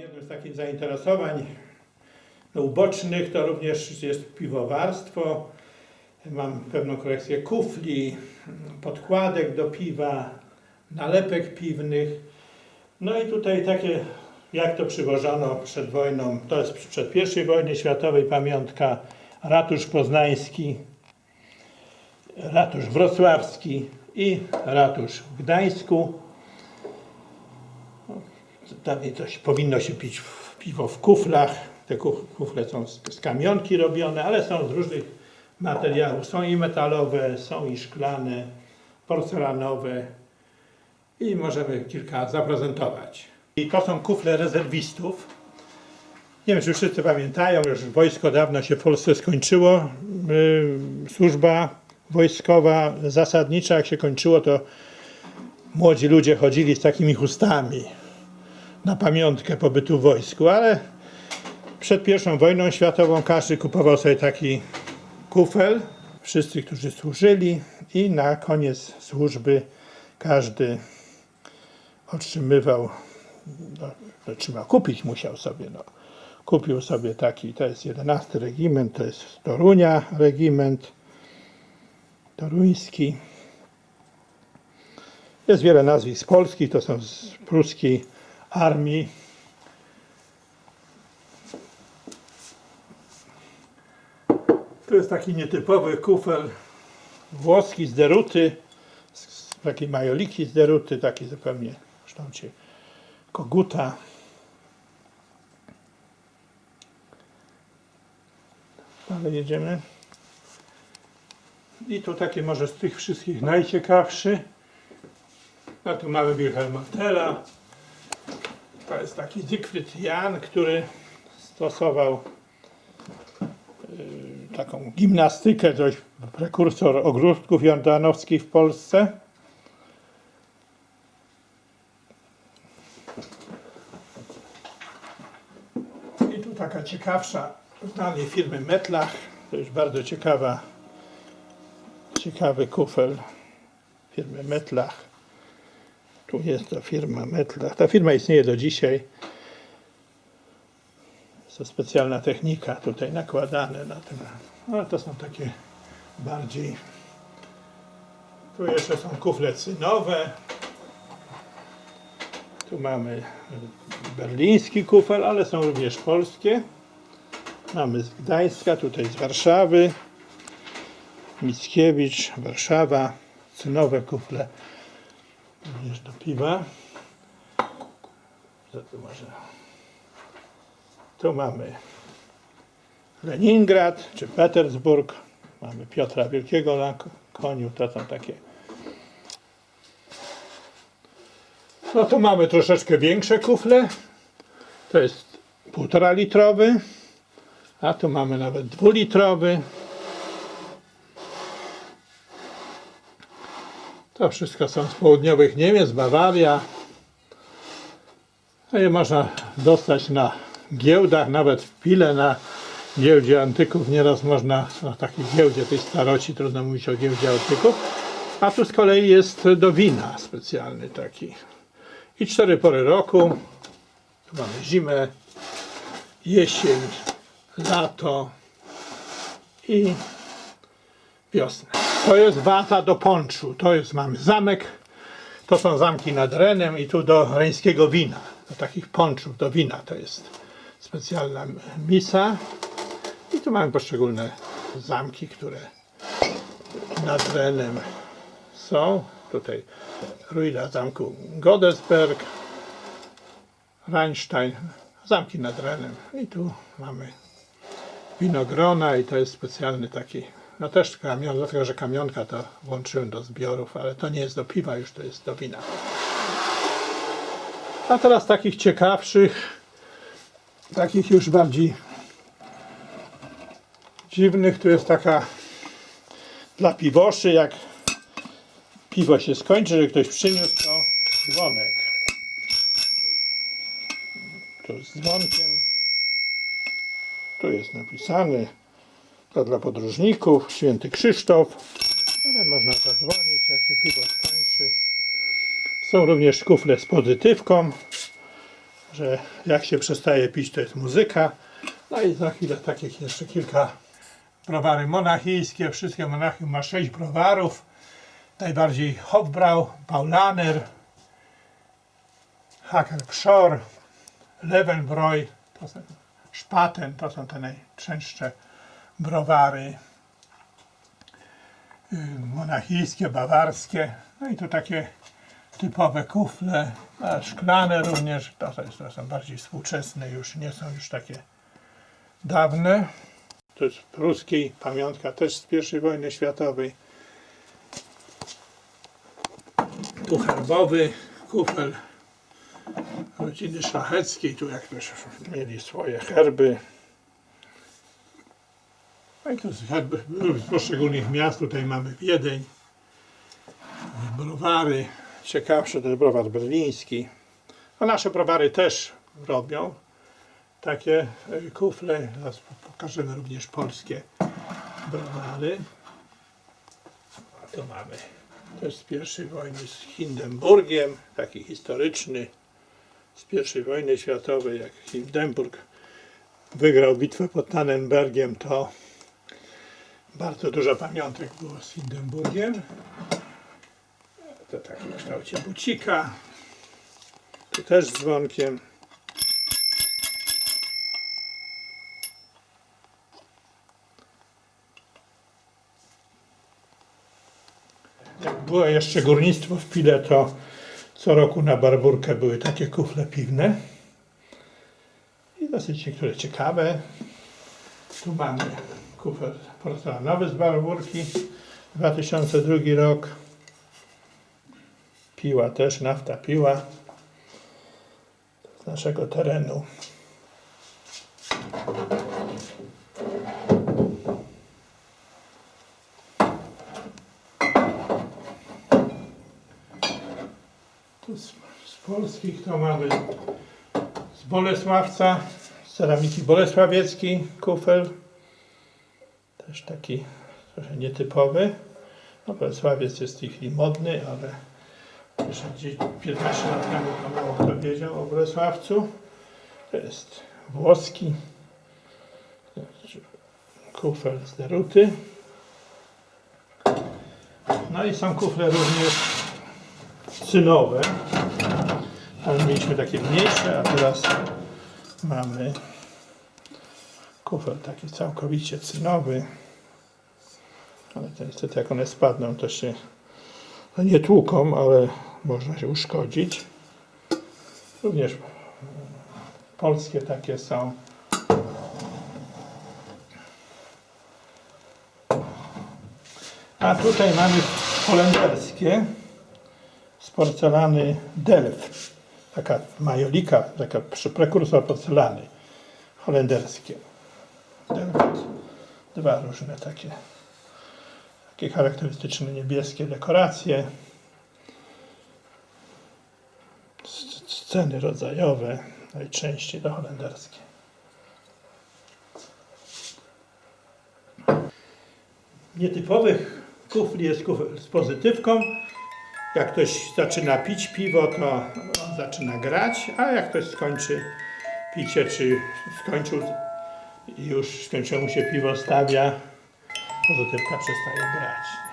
Jednym z takich zainteresowań no, ubocznych to również jest piwowarstwo. Mam pewną kolekcję kufli, podkładek do piwa, nalepek piwnych. No i tutaj takie, jak to przywożono przed wojną, to jest przed I wojny światowej pamiątka, ratusz poznański, ratusz wrocławski i ratusz w Gdańsku. Dawniej coś powinno się pić w piwo w kuflach. Te kuf- kufle są z, z kamionki robione, ale są z różnych materiałów. Są i metalowe, są i szklane, porcelanowe i możemy kilka zaprezentować. I to są kufle rezerwistów. Nie wiem, czy wszyscy pamiętają, już wojsko dawno się w Polsce skończyło. Yy, służba wojskowa zasadnicza, jak się kończyło, to młodzi ludzie chodzili z takimi chustami na pamiątkę pobytu w wojsku, ale przed I wojną światową każdy kupował sobie taki kufel, wszyscy, którzy służyli i na koniec służby każdy otrzymywał, no, otrzymał, kupić musiał sobie, no. Kupił sobie taki, to jest 11 regiment, to jest z Torunia regiment toruński. Jest wiele nazwisk polskich, to są z pruskiej armii. Tu jest taki nietypowy kufel włoski z deruty, z, takiej majoliki z deruty, taki zupełnie w kształcie koguta. Dalej jedziemy. I tu taki może z tych wszystkich najciekawszy. A tu mamy Wilhelma Tella. To jest taki Siegfried Jan, który stosował y, taką gimnastykę, dość prekursor ogródków jordanowskich w Polsce. I tu taka ciekawsza, znanej firmy Metlach. To już bardzo ciekawa, ciekawy kufel firmy Metlach. Tu jest ta firma Metlach. Ta firma istnieje do dzisiaj. Jest to specjalna technika tutaj nakładane na tym. No to są takie bardziej. Tu jeszcze są kufle cynowe. Tu mamy berliński kufel, ale są również polskie. Mamy z Gdańska, tutaj z Warszawy. Mickiewicz, Warszawa. Cynowe kufle również do piwa. Co tu może? Tu mamy Leningrad czy Petersburg. Mamy Piotra Wielkiego na ko- koniu. To są takie. No tu mamy troszeczkę większe kufle. To jest półtora litrowy. A tu mamy nawet dwulitrowy. To wszystko są z południowych Niemiec, Bawaria. No i można dostać na giełdach, nawet w Pile na giełdzie antyków. Nieraz można, na takiej giełdzie tej staroci, trudno mówić o giełdzie antyków. A tu z kolei jest do wina specjalny taki. I cztery pory roku. Tu mamy zimę, jesień, lato i wiosnę. To jest wata do ponczu. To jest, mamy zamek. To są zamki nad Renem i tu do reńskiego wina. Do takich ponczów, do wina to jest specjalna misa. I tu mamy poszczególne zamki, które nad Renem są. Tutaj ruina zamku Godesberg, Rheinstein, zamki nad Renem. I tu mamy winogrona i to jest specjalny taki, no też kamion, dlatego że kamionka to włączyłem do zbiorów, ale to nie jest do piwa, już to jest do wina. A teraz takich ciekawszych, takich już bardziej dziwnych, tu jest taka dla piwoszy, jak piwo się skończy, że ktoś przyniósł, to dzwonek. Tu z dzwonkiem. Tu jest napisane, to dla podróżników, święty Krzysztof, ale można zadzwonić, jak się piwo skończy. Są również kufle z pozytywką. że jak się przestaje pić, to jest muzyka. No i za chwilę takich jeszcze kilka browary monachijskie. Wszystkie Monachium ma sześć browarów. Najbardziej Hofbrau, Paulaner, Hacker Pschor, Levenbräu, Spaten, to są te najczęstsze browary y, monachijskie, bawarskie. No i tu takie typowe kufle, szklane również, to, to są bardziej współczesne już, nie są już takie dawne. To jest pruskiej pamiątka też z I wojny światowej. Tu herbowy kufel rodziny szlacheckiej, tu jak też mieli swoje herby. No z poszczególnych miast, tutaj mamy Wiedeń, browary, ciekawsze to jest browar berliński. A nasze browary też robią takie e, kufle. Zaraz pokażemy również polskie browary. Tu mamy też z pierwszej wojny z Hindenburgiem, taki historyczny z I wojny światowej, jak Hindenburg wygrał bitwę pod Tannenbergiem, to bardzo dużo pamiątek było z Hindenburgiem. To taki w kształcie bucika. Tu też z dzwonkiem. Jak było jeszcze górnictwo w Pile, to co roku na Barburkę były takie kufle piwne. I dosyć niektóre ciekawe. Tu mamy kufel porcelanowy z Barburki. 2002 rok. Piła też, nafta piła. Z naszego terenu. Tu z, z polskich to mamy z Bolesławca, z ceramiki bolesławieckiej kufel. Też taki trochę nietypowy. No Bolesławiec jest w tej chwili modny, ale jeszcze gdzieś 15 lat temu to mało kto wiedział o Bolesławcu. To jest włoski kufel z deruty. No i są kufle również cynowe. Ale mieliśmy takie mniejsze, a teraz mamy kufel taki całkowicie cynowy. Ale to niestety jak one spadną, to się no nie tłuką, ale można się uszkodzić. Również polskie takie są. A tutaj mamy holenderskie z porcelany Delft. Taka majolika, taka prekursor porcelany holenderskie. Dwa różne takie, takie charakterystyczne niebieskie dekoracje. Sceny rodzajowe, najczęściej to holenderskie. Nietypowych kufli jest kufel z pozytywką. Jak ktoś zaczyna pić piwo, to zaczyna grać, a jak ktoś skończy picie, czy skończył już skończyło się piwo, stawia, pozytywka przestaje grać.